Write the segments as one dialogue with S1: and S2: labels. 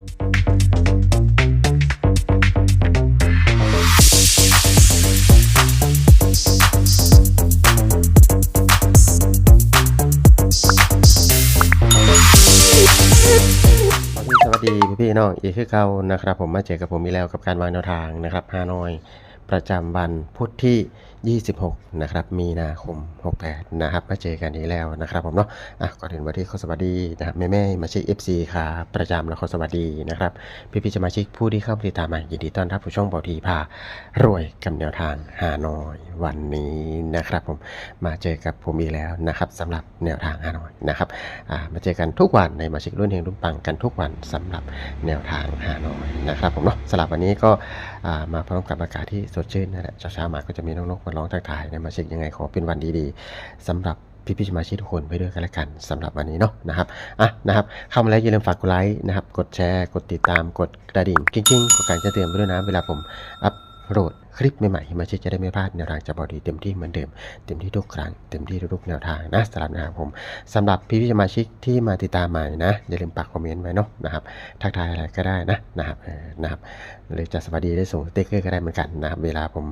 S1: สวัสดีพี่พี่น้องอีกคือเก่านะครับ ผมมาเจอกับผมอีกแล้วกับการวางแนวทางนะครับฮานอย ประจำวันพุธที่ 26 นะครับ มีนาคม 68 นะครับ มาเจอกันอีกแล้วนะครับผมเนาะ อะ ก่อนอื่นวันที่ขอสวัสดีนะครับแม่แม่มาชิก FC ครับประจำแล้วขอสวัสดีนะครับ พี่พี่ๆจะมาชิกผู้ที่เข้าติดตามใหม่ยินดีต้อนรับผู้ช่องบอทีพารวยกับแนวทางฮานอยวันนี้นะครับผม มาเจอกับผมอีกแล้วนะครับสำหรับแนวทางฮานอยนะครับ อ่า มาเจอกันทุกวันในมาชิกรุ่นเฮงรุ่นปังกันทุกวันสำหรับแนวทางหาหน่อยนะครับผมเนาะสำหรับวันนี้ก็ อ่า มาพร้อมกับอากาศที่สดชื่นนั่นแหละเช้าๆมาก็จะมีน้องนกมาร้องทักทายนะมาเช็คยังไงขอเป็นวันดีๆสำหรับพี่ๆสมาชิกทุกคนไปด้วยกันละกันสำหรับวันนี้เนาะนะครับอะนะครับเข้ามาแล้วอย่าลืมฝากกดไลค์นะครับ กดแชร์ กดติดตามกดกระดิ่งกิ้งๆกดการแจ้งเตือนไปด้วยนะเวลาผมอัปโหลด คลิปใหม่ๆมาชิกจะได้ไม่พลาดแนวทางจะบอดีเต็มที่เหมือนเดิมเต็มที่ทุกครั้งเต็มที่ทุกแนวทางนะสำหรับนะครับผมสำหรับพี่พี่ๆสมาชิกที่มาติดตามใหม่นะอย่าลืมปักคอมเมนต์ไว้เนาะนะครับทักทายอะไรก็ได้นะนะครับนะครับหรือจะสวัสดีได้ส่งสติ๊กเกอร์ก็ได้เหมือนกันนะครับเวลาผม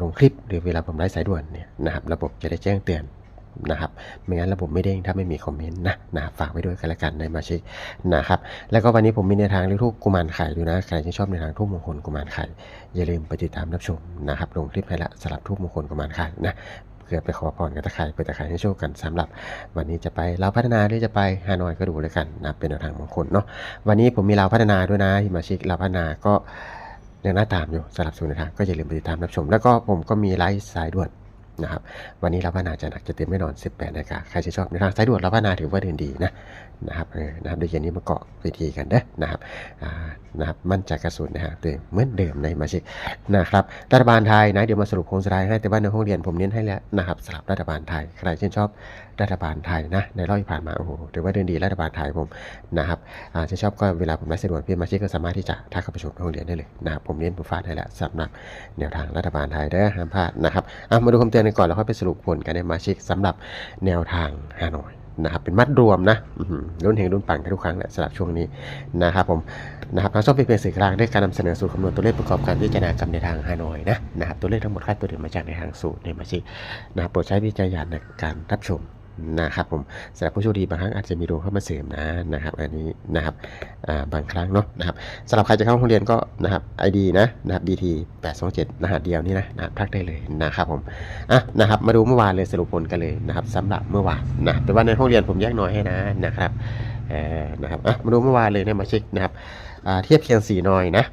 S1: ลงคลิปหรือเวลาผมไลฟ์สายด่วนเนี่ยนะครับระบบจะได้แจ้งเตือน นะครับไม่งั้นระบบไม่เด้งถ้าไม่มีคอมเมนต์นะนะฝากไว้ด้วยกันละกันในมาชิกนะครับแล้วก็วันนี้ผมมีแนทางเรื่องทูกกุมารไข่ด้วยนะใครที่ชอบในทางทูกมงคลกุมารไข่อย่าลืมไปติดตามรับชมนะครับลงคลิปให้ละสำหรับทูกมงคลกุมารไข่นะเพื่อไปขอพรกับตะไคร้เปิดตะไคร้ให้โชคกันสำหรับ วันนี้จะไปเราวพัฒนาหรือจะไปฮานอยก็ดูเลยกันนะเป็นแนวทางมงคลเนาะวันนี้ผมมีเราวพัฒนาด้วยนะทีมาชิกเราวพัฒนาก็ยังน่าตามอยู่สำหรับส่วนทางก็อย่าลืมไปติดตามรับชม แล้วก็ผมก็มีไลฟ์สายด่วน นะครับวันนี้รับว่านาจะหนักจะเต็มไม่นอน 18นาฬิกาใครจะชอบในทางสายด่วนรับว่านาถือว่าเดินดีนะนะครับเออนะครับเดี๋ยวเย็นนี้มาเกาะเวทีกันเด้นะครับอ่านะครับมั่นใจกระสุนนะฮะเดิมเหมือนเดิมในมาชิกนะครับรัฐบาลไทยนะเดี๋ยวมาสรุปโครงสุดท้ายให้แต่ว่าในห้องเรียนผมเน้นให้แล้วนะครับสำหรับรัฐบาลไทยใครชื่นชอบรัฐบาลไทยนะในรอบที่ผ่านมาโอ้โหถือว่าเดินดีรัฐบาลไทยผมนะครับอ่าชื่นชอบก็เวลาผมไลฟ์สดพี่มาชิกก็สามารถที่จะทักเข้าไปชมห้องเรียนได้เลยนะครับผมเน้นผมฟาดให้แล้วสำหรับแนวทางรัฐบาลไทยเด้ห้ามพลาดนะครับอะมาดูคำเตือนกันก่อนแล้วค่อยไปสรุปผลกันในมาชิกสำหรับแนวทางฮานอยนะครับเป็นมัดรวมนะรุ่นเฮงรุ่นปังกันทุกครั้งแหละสำหรับช่วงนี้นะครับผมนะครับทางช่องเป็นเพียงสื่อกลางด้การนำเสนอสูตรคำนวณตัวเลขประกอบการพิจารณากรรมในทางฮานอยนะนะครับตัวเลขทั้งหมดค่าตัวเด่นมาจากในทางสูตรในมาชิกนะครับโปรดใช้วิจารณญาณในการรับชม นะครับผมสำหรับผู้โชคดีบางครั้งอาจจะมีดวงเข้ามาเสริมนะนะครับ อันนี้นะครับบางครั้งเนาะนะครับสำหรับใครจะเข้าห้องเรียนก็นะครับ ID นะนะครับ DT 827รหัสเดียวนี่นะนะครับทักได้เลยนะครับผมอะนะครับ มาดูเมื่อวานเลยสรุปผลกันเลยนะครับสำหรับเมื่อวานนะแต่ว่าในห้องเรียนผมแยกน้อยให้นะนะครับเออนะครับอะมาดูเมื่อวานเลยเนี่ยมาเช็คนะครับเทียบเคียงสีนอยนะ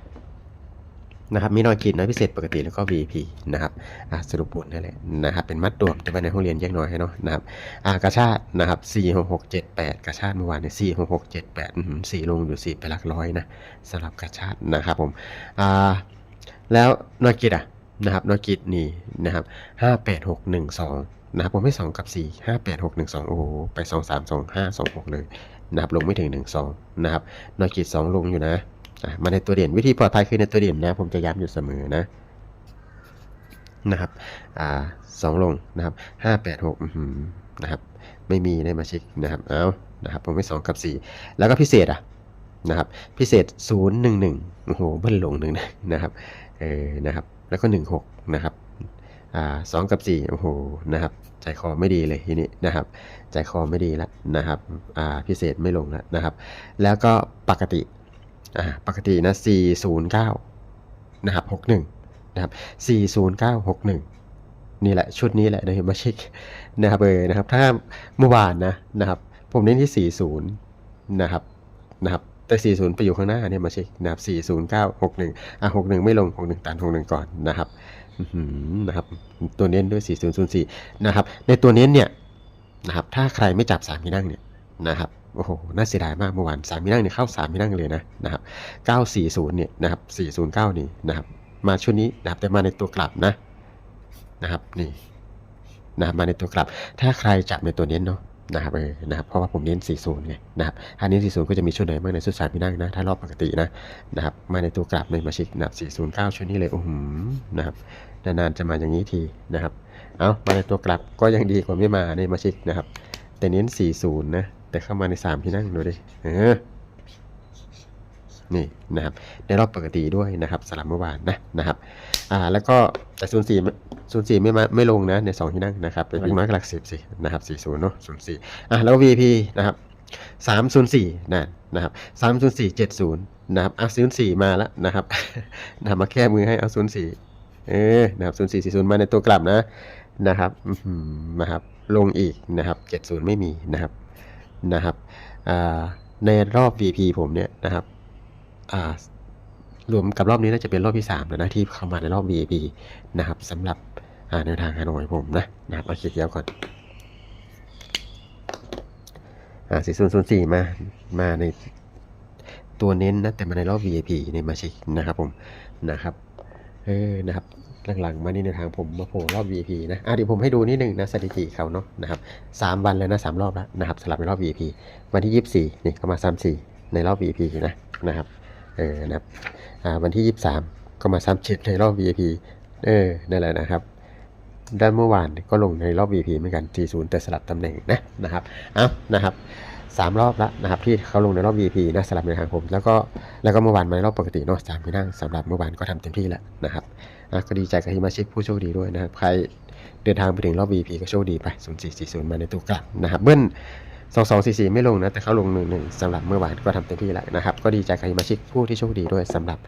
S1: นะครับมีนอยขีดน้อยพิเศษปกติแล้วก็ VP นะครับอาสรุปผลนั่นแหละนะครับเป็นมัดรวมแต่ว่าในห้องเรียนแยกน้อยให้เนาะนะครับอากระชาตินะครับ4 6 6 7 8กระชาติเมื่อวานเนี่ย4 6 6 7 8อื้อหือสี่ลงอยู่สี่ไปหลักร้อยนะสำหรับกระชาตินะครับผมอ่าแล้วนอยกิดอะนะครับนอยกิดนี่นะครับ5 8 6 1 2นะครับผมให้ 2 กับ 4 5 8 6 1 2 โอ้โหไป 2 3 2 5 2 6 เลยนะครับลงไม่ถึง 1 2นะครับนอยกิด2 ลงอยู่นะ มาในตัวเด่นวิธีปลอดภัยคือในตัวเด่นนะผมจะย้ำอยู่เสมอนะนะครับอ่าสองลงนะครับห้าแปดหกนะครับไม่มีในมาชิกนะครับเอานะครับผมไม่สองกับสี่แล้วก็พิเศษอะนะครับพิเศษศูนย์หนึ่งหนึ่งโอ้โหเบิ้ลลงหนึ่งนะครับเออนะครับแล้วก็หนึ่งหกนะครับอ่าสองกับสี่โอ้โหนะครับใจคอไม่ดีเลยทีนี้นะครับใจคอไม่ดีแล้วนะครับอ่าพิเศษไม่ลงแล้วนะครับ แล้วก็ปกติ อ่าปกตินะ409 นะครับ 61 นะครับ 40961 นี่แหละชุดนี้แหละนะมาเช็คนะครับเออนะครับ ถ้าเมื่อวานนะนะครับ ผมเน้นที่ 40 นะครับนะครับแต่ 40 ไปอยู่ข้างหน้าเนี่ยมาเช็คนะครับ 409 61 อะ 61 ไม่ลง 61 ตัน 61 ก่อนนะครับนะครับ ตัวเน้นด้วย 4004 นะครับ ในตัวเน้นเนี่ยนะครับ ถ้าใครไม่จับ3ที่นั่งเนี่ยนะครับ โอ้โห น่าเสียดายมากเมื่อวานสามมินั่งเนี่ยเข้าสามมินั่งเลยนะนะครับเก้าสี่ศูนย์เนี่ยนะครับสี่ศูนย์เก้านี่นะครับ มาชุดนี้นะครับแต่มาในตัวกลับนะนะครับนี่นะครับมาในตัวกลับ ถ้าใครจับในตัวเน้นเนาะนะครับเออนะครับเพราะว่าผมเน้น 40 ไงนะครับถ้าเน้น 40 ก็จะมีชุดไหนบ้างในชุดสามมินั่งนะ ถ้ารอบปกตินะนะครับมาในตัวกลับในมาชิกนะครับ409 ชุดนี้เลยโอ้โหนะครับนานๆจะมาอย่างนี้ทีนะครับ เอามาในตัวกลับก็ยังดีกว่าไม่มาในมาชิกนะครับ แต่เน้น 40 นะ แต่เข้ามาใน 3 ที่นั่งดูดิเออนี่นะครับในรอบปกติด้วยนะครับสลับเมื่อวานนะนะครับอ่าแล้วก็แต่ศูนย์สี่ศูนย์สี่ไม่มาไม่ลงนะในสองที่นั่งนะครับเป็นวิ่งมาร์กหลักสิบสินะครับสี่ศูนย์เนาะศูนย์สี่อะแล้ว VP นะครับสามศูนย์สี่นะนะครับสามศูนย์สี่เจ็ดศูนย์นะครับอะศูนย์สี่มาแล้วนะครับนะครับมาแก้มือให้เอาศูนย์สี่เออนะครับศูนย์สี่สี่ศูนย์มาในตัวกลับนะนะครับอื้อหือนะครับ ลงอีกนะครับเจ็ดศูนย์ไม่มีนะครับ นะครับในรอบ VP ผมเนี่ยนะครับรวมกับรอบนี้น่าจะเป็นรอบที่3แล้วนะที่เข้ามาในรอบ VP นะครับสำหรับแนวทางฮานอยผมนะนะครับเอาเขียวก่อนอ่าสี่ศูนย์ศูนย์สี่มามาในตัวเน้นนะแต่มาในรอบ VIP ในมาเชิกนะครับผมนะครับเออนะครับ หลังๆ มานี่ในทางผมมาโผล่รอบ VIP นะอะเดี๋ยวผมให้ดูนิดนึงนะสถิติเขาเนาะนะครับสามวันแล้วนะสามรอบแล้วนะครับสลับในรอบ VIP วันที่ยี่สี่นี่ก็มาสามสี่ในรอบ VIP นะนะครับเออนะครับอ่าวันที่ 23 ก็มาซ้ำช็ดในรอบ VIP เออนั่นแหละนะครับด้านเมื่อวานก็ลงในรอบ V.P. เหมือนกัน 40 แต่สลับตำแหน่งนะนะครับ เอานะครับ สามรอบแล้วนะครับที่เขาลงในรอบ VIP นะสลับในทางผม แล้วก็แล้วก็เมื่อวานมาในรอบปกติเนาะสามที่นั่งสำหรับเมื่อวานก็ทำเต็มที่แล้วนะครับนะก็ดีใจกับที่มาชิกผู้โชคดีด้วยนะครับใครเดินทางไปถึงรอบ VIP ก็โชคดีไป 0440 มาในตัวกลับนะครับเบิ้ล สองสองสี่สี่ไม่ลงนะ แต่เขาลงหนึ่งหนึ่งสำหรับเมื่อวานก็ทำเต็มที่แล้วนะครับ ก็ดีใจกับมาชิกผู้ที่โชคดีด้วยสำหรับ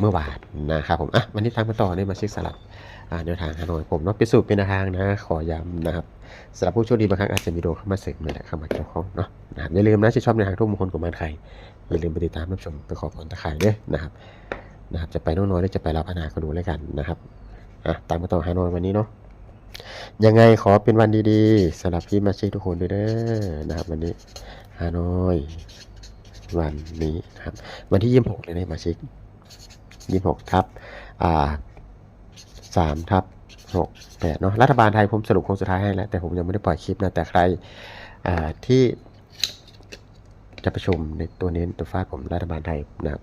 S1: เมื่อวานนะครับผมอะวันนี้ตามกันต่อในมาชิกสลับแนวทางฮานอยผมเนาะพิสูจน์เป็นทางนะ ขอย้ำนะครับสำหรับผู้โชคดีบางครั้งอาจจะมีโดเข้ามาเสริมนี่แหละเข้ามาเกี่ยวข้องเนาะนะครับอย่าลืมนะที่ชอบในทางทุกมงคลของมันใครอย่าลืมไปติดตามรับชมไปขอพรตะไคร้ด้วยนะครับนะครับ จะไปน้องน้อยหรือจะไปรับพนาก็ดูแล้วกันนะครับอะตามกันต่อฮานอยวันนี้เนาะ ยังไงขอเป็นวันดีๆสำหรับพี่มาชิกทุกคนด้วยเด้อนะครับวันนี้ฮานอยวันนี้นะครับ วันที่ยี่สิบหกเลยนะมาชิกยี่สิบหกทับอ่าสามทับหกแปดเนาะรัฐบาลไทยผมสรุปคงสุดท้ายให้แล้ว แต่ผมยังไม่ได้ปล่อยคลิปนะแต่ใครอ่าที่จะประชุมในตัวเน้นตัวฟาดผมรัฐบาลไทยนะครับ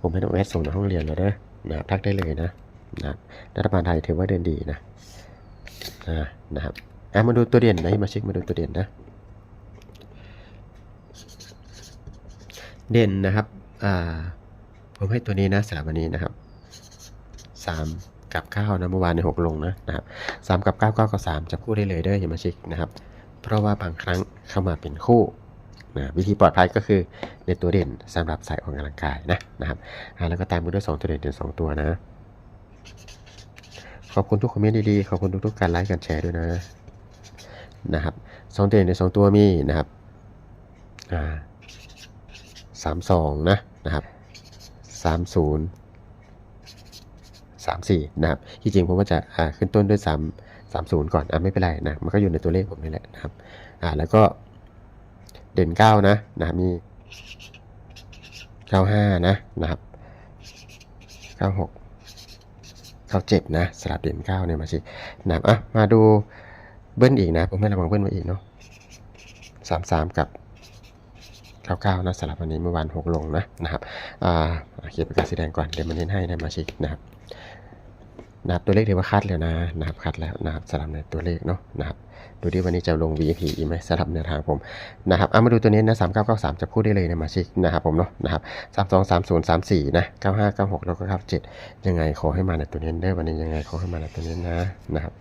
S1: ผมให้น้องแอดส่งในห้องเรียนเลยเด้อนะครับทักได้เลยนะนะรัฐบาลไทยถือว่าเดินดีนะ นะครับอะมาดูตัวเด่นนะมาเช็คมาดูตัวเด่นนะ เด่นนะครับอ่าผมให้ตัวนี้นะสำหรับวันนี้นะครับสามกับเก้านะเมื่อวานในหกลงนะนะครับสามกับเก้าเก้ากับสามจับคู่ได้เลยเด้ออย่ามาเช็คนะครับ เพราะว่าบางครั้งเข้ามาเป็นคู่นะวิธีปลอดภัยก็คือในตัวเด่นสำหรับสายออกกำลังกายนะนะครับแล้วก็ตามมาด้วยสองตัวเด่นเด่นสองตัวนะ ขอบคุณทุกคอมเมนต์ดีๆ ขอบคุณทุกๆการไลค์การแชร์ด้วยนะนะครับสองเตัวในสองตัวมีนะครับอ่าสามสองนะนะครับสามศูนย์สามสี่นะครับที่จริงผมว่าจะอ่าขึ้นต้นด้วยสามสามศูนย์ก่อนอ่าไม่เป็นไรนะมันก็อยู่ในตัวเลขผมนี่แหละนะครับอ่าแล้วก็เด่นเก้านะนะครับมีเก้าห้านะนะครับเก้าหก เขาเจ็บนะสลับเด่นเก้าเนี่ยมาสินะอะมาดูเบิ้ลอีกนะ ผมให้ระวังเบิ้ลมาอีกเนาะสามสามกับเก้าเก้านะสลับวันนี้เมื่อวานหกลงนะนะครับอ่าเขียนประกาสีแดงก่อนเดี๋ยวมันเน้นให้นะมาชินะครับ นะครับตัวเลขถือว่าคัดแล้วนะนะครับคัดแล้วนะครับสลับในตัวเลขเนาะนะครับดูดิวันนี้จะลง VIP อีกไหมสลับแนวทางผมนะครับเอามาดูตัวนี้นะสามเก้าเก้าสามจะพูดได้เลยนะมาชิกนะครับผมเนาะนะครับสามสองสามศูนย์สามสี่นะเก้าห้าเก้าหกแล้วก็เก้าเจ็ดยังไงขอให้มาในตัวนี้ได้วันนี้ยังไงขอให้มาในตัวนี้นะนะครับ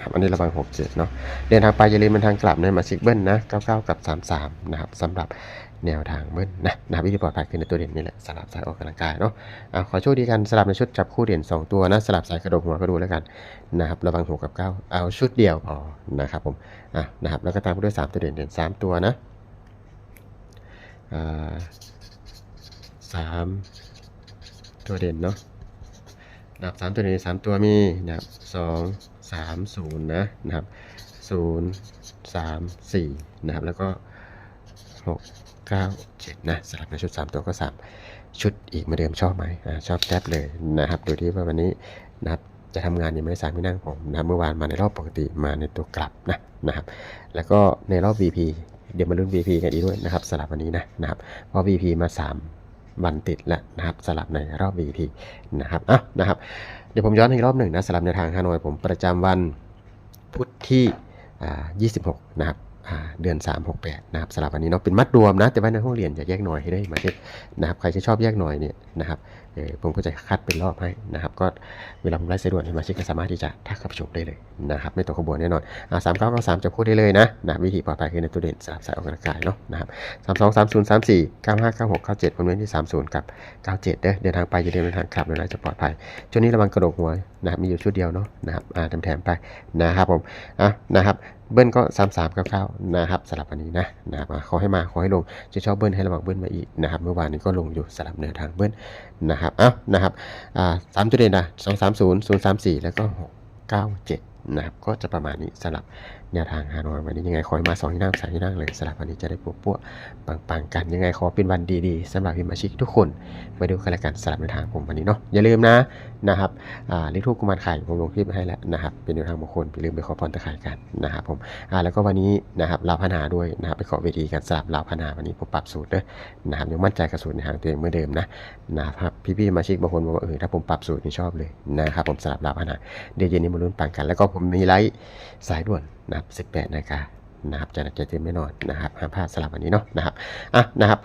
S1: ครับอันนี้ระวังหกเจ็ดเนาะเดินทางไปอย่าลืมเป็นทางกลับในมาซิกเบิ้ลนะเก้าเก้ากับสามสามนะครับสำหรับ แนวทางเบิ้ลนะนะครับวิธีปลอดภัยคือในตัวเด่นนี่แหละสลับสายออกกำลังกายเนาะเอาขอโชคดีกันสลับในชุดจับคู่เด่นสองตัวนะสลับสายกระโดดหัวก็ดูแล้วกันนะครับระวังหกกับเก้าเอาชุดเดียวพอนะครับผมอะนะครับแล้วก็ตามด้วยสามตัวเด่นเด่นสามตัวนะอ่าสามตัวเด่นเนาะดับสามตัวเด่นสามตัวมีนะครับสองสามศูนย์นะนะครับศูนย์สามสี่นะครับแล้วก็หก เก้าเจ็ดนะสลับในชุดสามตัวก็สามชุดอีกมาเดิมชอบไหมอชอบแทบเลยนะครับดูที่ว่าวันนี้นะครับจะทำงานยังไม่ได้สามไม่นั่งผมนะเมื่อวานมาในรอบปกติมาในตัวกลับนะนะครับ แล้วก็ในรอบ VP เดี๋ยวมาลุ้น VP กันอีกด้วยนะครับสลับวันนี้นะนะครับเพราะ VP มา 3 วันติดแล้วนะครับสลับในรอบ VP นะครับอะนะครับ เดี๋ยวผมย้อนอีกรอบหนึ่งนะสลับในทางฮานอยผมประจำวันพุธที่อ่า26 นะครับ เดือน 3 6 8นะครับสำหรับวันนี้เนาะเป็นมัดรวมนะแต่ว่าในห้องเรียนจะแยกหน่อยให้ได้มาเช็คนะครับใครที่ชอบแยกหน่อยเนี่ยนะครับเออผมก็จะคัดเป็นรอบให้นะครับก็เวลาผมไลฟ์สดด่วนให้มาช็คก็สามารถที่จะทักเข้าชมได้เลยนะครับไม่ต้องขบวนแน่นอนอ่าสามเก้าเก้าสามจะพูดได้เลยนะนะวิธีปลอดภัยคือในตัวเด่นสลับสายออกกำลังกายเนาะนะครับสามสองสามศูนย์สามสี่เก้าห้าเก้าหกเก้าเจ็ดผมเน้นที่สามศูนย์กับเก้าเจ็ดเด้อเดินทางไปอย่าเดินทางกลับเดินทางจะปลอดภัยช่วงนี้ระวังกระโดกหัวนะครับมีอยู่ชุดเดียวเนาะนะครับอ่าแถมๆไปนะครับผมอะนะครับ เบิ้ลก็สามสามเก้าเก้านะครับสลับวันนี้นะนะครับขอให้มาขอให้ลงจะชอบเบิ้ลให้ระวังเบิ้ลมาอีกนะครับเมื่อวานนี้ก็ลงอยู่สลับแนวทางเบิ้ลนะครับเอ้านะครับอ่าสามตัวเด่นนะสองสามศูนย์ศูนย์สามสี่แล้วก็หกเก้าเจ็ดนะครับก็จะประมาณนี้สลับ แนวทางฮานอยวันนี้ยังไงขอให้มาสองที่นั่งสามที่นั่งเลยสลับวันนี้จะได้ปุ๊บปุ๊ปังๆกันยังไงขอเป็นวันดีๆสำหรับพิมพ์อาชีพทุกคนไปดูกันละกันสลับแนวทางผมวันนี้เนาะอย่าลืมนะนะครับอ่าลขทูกุมารไข่ผมลงคลิปให้แล้วนะครับเป็นแนวทางบางคนอย่าลืมไปขอพรตะไคร่กันนะครับผมอ่าแล้วก็วันนี้นะครับลาวพนาด้วยนะครับไปขอเวทีกันสลับลาวพนาวันนี้ผมปรับสูตรเด้อนะครับยังมั่นใจกับสูตรในทางตัวเองเหมือนเดิมนะนะครับพี่ๆมาชิกบางคนบอกว่าเออถ้าผมปรับสูตรนี่ชอบเลยนะครับผมสลับลาวพนาเดี๋ยวเย็นนี้มาลุ้นปังกัน แล้วก็ผมมีไลฟ์สายด่วนนะครับ18นาฬิกานะครับจะจะเต็มแน่นอนนะครับห้ามพลาดสลับวันนี้เนาะนะครับอะนะครับ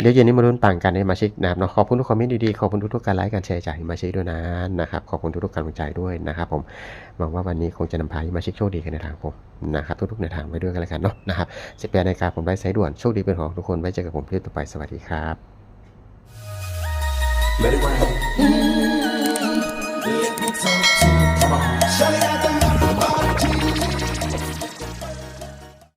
S1: เดี๋ยวเย็นนี้มาลุ้นปังกันในมาชิกนะครับเนาะขอบคุณทุกคอมเมนต์ดีๆ ขอบคุณทุกๆการไลค์การแชร์จากมาชิกด้วยนะนะครับ ขอบคุณทุกๆการกำลังใจด้วยนะครับผมหวังว่าวันนี้คงจะนำพามาชิกโชคดีกันในทางผมนะครับทุกๆในทางไปด้วยกันแล้วกันเนาะนะครับ18นาฬิกาผมได้ไซด์ด่วนโชคดีเป็นของทุกคนไว้เจอกับผมคลิปต่อไปสวัสดีครับ